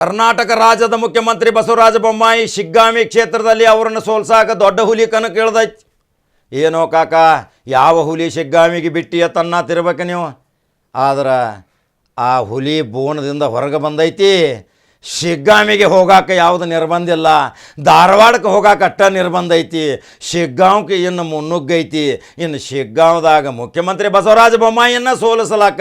ಕರ್ನಾಟಕ ರಾಜ್ಯದ ಮುಖ್ಯಮಂತ್ರಿ ಬಸವರಾಜ ಬೊಮ್ಮಾಯಿ ಶಿಗ್ಗಾಮಿ ಕ್ಷೇತ್ರದಲ್ಲಿ ಅವರನ್ನು ಸೋಲ್ಸಾಕ ದೊಡ್ಡ ಹುಲಿ ಕನಕ ಏನೋ ಕಾಕ, ಯಾವ ಹುಲಿ ಶಿಗ್ಗಾಮಿಗೆ ಬಿಟ್ಟಿಯ ತನ್ನ ತಿರ್ಬೇಕು ನೀವು? ಆದ್ರೆ ಆ ಹುಲಿ ಬೋನದಿಂದ ಹೊರಗೆ ಬಂದೈತಿ. ಶಿಗ್ಗಾಮಿಗೆ ಹೋಗಾಕ ಯಾವುದು ನಿರ್ಬಂಧ ಇಲ್ಲ. ಧಾರವಾಡಕ್ಕೆ ಹೋಗಾಕ ಅಟ್ಟ ನಿರ್ಬಂಧ ಐತಿ. ಶಿಗ್ಗಾಂವ್ಗೆ ಇನ್ನು ಮುನ್ನುಗ್ಗೈತಿ ಇನ್ನು ಶಿಗ್ಗಾಂವ್ದಾಗ ಮುಖ್ಯಮಂತ್ರಿ ಬಸವರಾಜ ಬೊಮ್ಮಾಯಿಯನ್ನು ಸೋಲಿಸಲಾಕ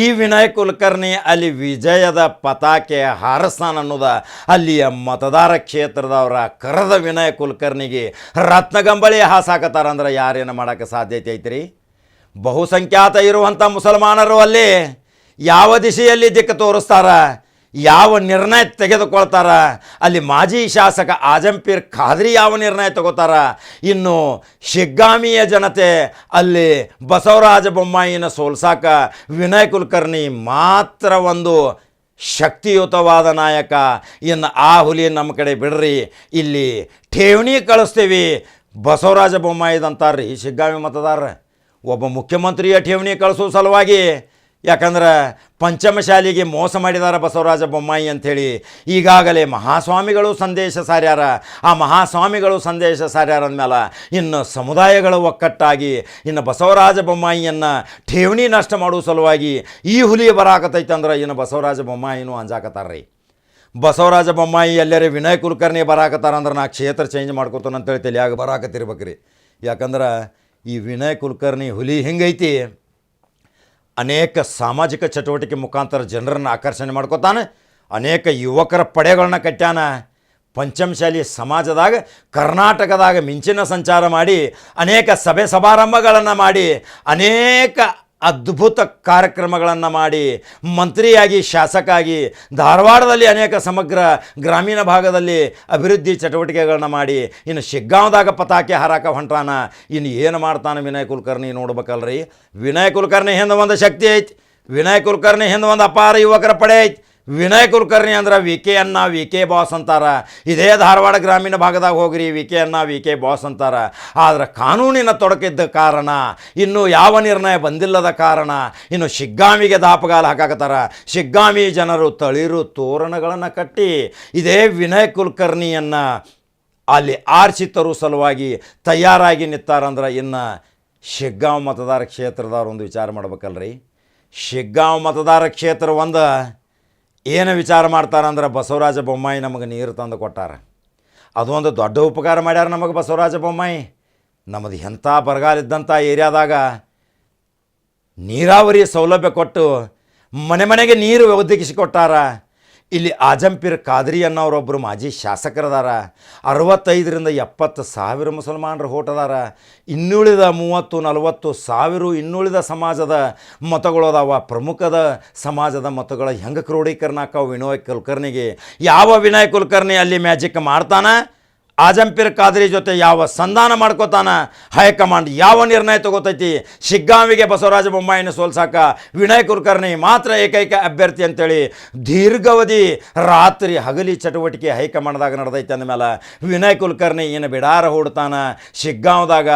ಈ ವಿನಯ್ ಕುಲಕರ್ಣಿ ಅಲ್ಲಿ ವಿಜಯದ ಪತಾಕೆ ಹಾರಸ್ತಾನ ಅನ್ನೋದ. ಅಲ್ಲಿಯ ಮತದಾರ ಕ್ಷೇತ್ರದವರ ಕರೆದ ವಿನಯ್ ಕುಲಕರ್ಣಿಗೆ ರತ್ನಗಂಬಳಿ ಹಾಸಾಕತ್ತಾರಂದ್ರೆ ಯಾರೇನು ಮಾಡೋಕ್ಕೆ ಸಾಧ್ಯತೆ ಐತ್ರಿ? ಬಹುಸಂಖ್ಯಾತ ಇರುವಂಥ ಮುಸಲ್ಮಾನರು ಅಲ್ಲಿ ಯಾವ ದಿಶೆಯಲ್ಲಿ ದಿಕ್ಕು ತೋರಿಸ್ತಾರ? ಯಾವ ನಿರ್ಣಯ ತೆಗೆದುಕೊಳ್ತಾರ? ಅಲ್ಲಿ ಮಾಜಿ ಶಾಸಕ ಆಜಂಪೀರ್ ಖಾದ್ರಿ ಯಾವ ನಿರ್ಣಯ ತಗೋತಾರ? ಇನ್ನು ಶಿಗ್ಗಾಮಿಯ ಜನತೆ ಅಲ್ಲಿ ಬಸವರಾಜ ಬೊಮ್ಮಾಯಿನ ಸೋಲ್ಸಾಕ ವಿನಯ್ ಕುಲಕರ್ಣಿ ಮಾತ್ರ ಒಂದು ಶಕ್ತಿಯುತವಾದ ನಾಯಕ. ಇನ್ನು ಆ ಹುಲಿ ನಮ್ಮ ಕಡೆ ಬಿಡ್ರಿ. ಇಲ್ಲಿ ಠೇವಣಿ ಕಳಿಸ್ತೀವಿ ಬಸವರಾಜ ಬೊಮ್ಮಾಯಿದಂತಾರ್ರಿ ಶಿಗ್ಗಾಮಿ ಮತದಾರ ಒಬ್ಬ ಮುಖ್ಯಮಂತ್ರಿಯ ಠೇವಣಿ ಕಳಿಸೋ ಸಲುವಾಗಿ ಯಾಕಂದ್ರೆ ಪಂಚಮಶಾಲಿಗೆ ಮೋಸ ಮಾಡಿದಾರ ಬಸವರಾಜ ಬೊಮ್ಮಾಯಿ ಅಂಥೇಳಿ ಈಗಾಗಲೇ ಮಹಾಸ್ವಾಮಿಗಳು ಸಂದೇಶ ಸಾರ್ಯಾರ. ಆ ಮಹಾಸ್ವಾಮಿಗಳು ಸಂದೇಶ ಸಾರ್ಯಾರ ಅಂದಮೇಲೆ ಇನ್ನು ಸಮುದಾಯಗಳು ಒಕ್ಕಟ್ಟಾಗಿ ಇನ್ನು ಬಸವರಾಜ ಬೊಮ್ಮಾಯಿಯನ್ನು ಠೇವಣಿ ನಷ್ಟ ಮಾಡುವ ಸಲುವಾಗಿ ಈ ಹುಲಿ ಬರಾಕತೈತೆ ಅಂದ್ರೆ ಇನ್ನು ಬಸವರಾಜ ಬೊಮ್ಮಾಯಿನೂ ಅಂಜಾಕತಾರ್ರಿ ಬಸವರಾಜ ಬೊಮ್ಮಾಯಿ ಎಲ್ಲರೇ ವಿನಯ್ ಕುಲಕರ್ಣಿ ಬರಾಕತ್ತಾರ ಅಂದ್ರೆ ನಾ ಕ್ಷೇತ್ರ ಚೇಂಜ್ ಮಾಡ್ಕೋತಾನಂತೇಳಿ ತಲೆಯಾಗ ಬರಾಕತ್ತಿರ್ಬೇಕ್ರಿ. ಯಾಕಂದ್ರೆ ಈ ವಿನಯ್ ಕುಲಕರ್ಣಿ ಹುಲಿ ಹಿಂಗೈತಿ? ಅನೇಕ ಸಾಮಾಜಿಕ ಚಟುವಟಿಕೆ ಮುಖಾಂತರ ಜನರನ್ನು ಆಕರ್ಷಣೆ ಮಾಡ್ಕೋತಾನೆ, ಅನೇಕ ಯುವಕರ ಪಡೆಗಳನ್ನ ಕಟ್ಟ್ಯಾನ ಪಂಚಮಶಾಲಿ ಸಮಾಜದಾಗ, ಕರ್ನಾಟಕದಾಗ ಮಿಂಚಿನ ಸಂಚಾರ ಮಾಡಿ, ಅನೇಕ ಸಭೆ ಸಮಾರಂಭಗಳನ್ನು ಮಾಡಿ, ಅನೇಕ ಅದ್ಭುತ ಕಾರ್ಯಕ್ರಮಗಳನ್ನು ಮಾಡಿ ಮಂತ್ರಿಯಾಗಿ ಶಾಸಕಾಗಿ ಧಾರವಾಡದಲ್ಲಿ ಅನೇಕ ಸಮಗ್ರ ಗ್ರಾಮೀಣ ಭಾಗದಲ್ಲಿ ಅಭಿವೃದ್ಧಿ ಚಟುವಟಿಕೆಗಳನ್ನ ಮಾಡಿ, ಇನ್ನು ಶಿಗ್ಗಾಂವದಾಗ ಪತಾಕೆ ಹಾರಾಕ ಹೊಂಟಾನ ಇನ್ನು ಏನು ಮಾಡ್ತಾನೆ ವಿನಯ್ ಕುಲಕರ್ಣಿ ನೋಡ್ಬೇಕಲ್ರಿ. ವಿನಯ್ ಕುಲಕರ್ಣಿ ಹಿಂದೆ ಒಂದು ಶಕ್ತಿ ಐತಿ, ವಿನಯ್ ಕುಲಕರ್ಣಿ ಹಿಂದೆ ಒಂದು ಅಪಾರ ಯುವಕರ ಪಡೆ ಐತಿ. ವಿನಯ್ ಕುಲಕರ್ಣಿ ಅಂದ್ರೆ ವಿ ಕೆ ಅನ್ನ ವಿ ಕೆ ಬಾಸ್ ಅಂತಾರೆ. ಇದೇ ಧಾರವಾಡ ಗ್ರಾಮೀಣ ಭಾಗದಾಗ ಹೋಗ್ರಿ ವಿ ಕೆ ಅನ್ನ ವಿ ಕೆ ಬಾಸ್ ಅಂತಾರೆ. ಆದ್ರೆ ಕಾನೂನಿನ ತೊಡಕಿದ್ದ ಕಾರಣ, ಇನ್ನು ಯಾವ ನಿರ್ಣಯ ಬಂದಿಲ್ಲದ ಕಾರಣ, ಇನ್ನು ಶಿಗ್ಗಾಮಿಗೆ ದಾಪಗಾಲ ಹಾಕಾಕತ್ತಾರ. ಶಿಗ್ಗಾಮಿ ಜನರು ತಳಿರು ತೋರಣಗಳನ್ನು ಕಟ್ಟಿ, ಇದೇ ವಿನಯ್ ಕುಲಕರ್ಣಿಯನ್ನು ಅಲ್ಲಿ ಆರಿಸಿ ತರೋ ಸಲುವಾಗಿ ತಯಾರಾಗಿ ನಿಂತಾರಂದ್ರೆ ಇನ್ನು ಶಿಗ್ಗಾಂವ್ ಮತದಾರ ಕ್ಷೇತ್ರದವ್ರು ಒಂದು ವಿಚಾರ ಮಾಡ್ಬೇಕಲ್ರಿ. ಶಿಗ್ಗಾಂವ್ ಮತದಾರ ಕ್ಷೇತ್ರ ಒಂದು ಏನು ವಿಚಾರ ಮಾಡ್ತಾರಂದ್ರೆ ಬಸವರಾಜ ಬೊಮ್ಮಾಯಿ ನಮಗೆ ನೀರು ತಂದು ಕೊಟ್ಟಾರ. ಅದೊಂದು ದೊಡ್ಡ ಉಪಕಾರ ಮಾಡ್ಯಾರ ನಮಗೆ ಬಸವರಾಜ ಬೊಮ್ಮಾಯಿ. ನಮ್ಮದು ಎಂಥ ಬರಗಾಲ ಇದ್ದಂಥ ಏರಿಯಾದಾಗ ನೀರಾವರಿ ಸೌಲಭ್ಯ ಕೊಟ್ಟು ಮನೆ ಮನೆಗೆ ನೀರು ಒದಗಿಸಿಕೊಟ್ಟಾರ ಇಲ್ಲಿ ಆಜಂಪಿರ್ ಖಾದ್ರಿ ಅನ್ನೋರೊಬ್ಬರು ಮಾಜಿ ಶಾಸಕರದಾರ. ಅರವತ್ತೈದರಿಂದ ಎಪ್ಪತ್ತು ಸಾವಿರ ಮುಸಲ್ಮಾನರು ಹೋಟದಾರ. ಇನ್ನುಳಿದ ಮೂವತ್ತು, ನಲವತ್ತು ಸಾವಿರ ಇನ್ನುಳಿದ ಸಮಾಜದ ಮತಗಳು ಅದಾವ ಪ್ರಮುಖದ ಸಮಾಜದ ಮತಗಳ ಹೆಂಗೆ ಕ್ರೋಢೀಕರಣ ಹಾಕವು ವಿನಯ್ ಕುಲಕರ್ಣಿಗೆ? ಯಾವ ವಿನಯ್ ಕುಲಕರ್ಣಿ ಅಲ್ಲಿ ಮ್ಯಾಜಿಕ್ ಮಾಡ್ತಾನ? ಆಜಂಪೀರ್ ಕಾದ್ರಿ ಜೊತೆ ಯಾವ ಸಂಧಾನ ಮಾಡ್ಕೋತಾನ? ಹೈಕಮಾಂಡ್ ಯಾವ ನಿರ್ಣಯ ತಗೋತೈತಿ? ಶಿಗ್ಗಾಂವಿಗೆ ಬಸವರಾಜ ಬೊಮ್ಮಾಯಿನ ಸೋಲ್ಸಾಕ ವಿನಯ್ ಕುಲಕರ್ಣಿ ಮಾತ್ರ ಏಕೈಕ ಅಭ್ಯರ್ಥಿ ಅಂತೇಳಿ ದೀರ್ಘಾವಧಿ ರಾತ್ರಿ ಹಗಲಿ ಚಟುವಟಿಕೆ ಹೈಕಮಾಂಡ್ದಾಗ ನಡೆದೈತೆ ಅಂದಮೇಲೆ ವಿನಯ್ ಕುಲಕರ್ಣಿ ಇನ್ನು ಬಿಡಾರ ಹೂಡ್ತಾನ. ಶಿಗ್ಗಾಂವ್ದಾಗ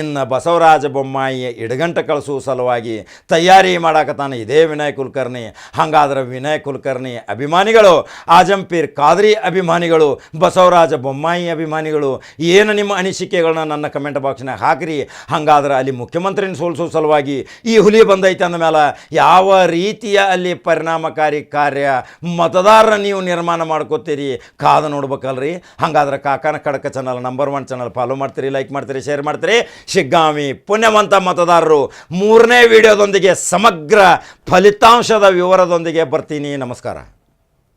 ಇನ್ನು ಬಸವರಾಜ ಬೊಮ್ಮಾಯಿ ಇಡಗಂಟ ಕಳಿಸುವ ಸಲುವಾಗಿ ತಯಾರಿ ಮಾಡಾಕತಾನೆ ಇದೇ ವಿನಯ್ ಕುಲಕರ್ಣಿ. ಹಾಗಾದ್ರೆ ವಿನಯ್ ಕುಲಕರ್ಣಿ ಅಭಿಮಾನಿಗಳು, ಆಜಂಪೀರ್ ಕಾದ್ರಿ ಅಭಿಮಾನಿಗಳು, ಬಸವರಾಜ ಬೊಮ್ಮಾಯಿ ಅಭಿಮಾನಿಗಳು, ಏನು ನಿಮ್ಮ ಅನಿಸಿಕೆಗಳನ್ನ ನನ್ನ ಕಮೆಂಟ್ ಬಾಕ್ಸ್ನಾಗ ಹಾಕಿರಿ. ಹಾಗಾದ್ರೆ ಅಲ್ಲಿ ಮುಖ್ಯಮಂತ್ರಿನ ಸೋಲಿಸೋ ಸಲುವಾಗಿ ಈ ಹುಲಿ ಬಂದೈತೆ ಅಂದ ಮೇಲೆ ಯಾವ ರೀತಿಯ ಅಲ್ಲಿ ಪರಿಣಾಮಕಾರಿ ಕಾರ್ಯ ಮತದಾರರ ನೀವು ನಿರ್ಮಾಣ ಮಾಡ್ಕೋತೀರಿ? ಕಾದು ನೋಡ್ಬೇಕಲ್ರಿ. ಹಾಗಾದ್ರೆ ಕಾಕನ ಕಡಕ channel number one channel follow ಮಾಡ್ತೀರಿ ಲೈಕ್ ಮಾಡ್ತೀರಿ ಶೇರ್ ಮಾಡ್ತೀರಿ. ಶಿಗ್ಗಾಮಿ ಪುಣ್ಯವಂತ ಮತದಾರರು, ಮೂರನೇ ವಿಡಿಯೋದೊಂದಿಗೆ ಸಮಗ್ರ ಫಲಿತಾಂಶದ ವಿವರದೊಂದಿಗೆ ಬರ್ತೀನಿ. ನಮಸ್ಕಾರ.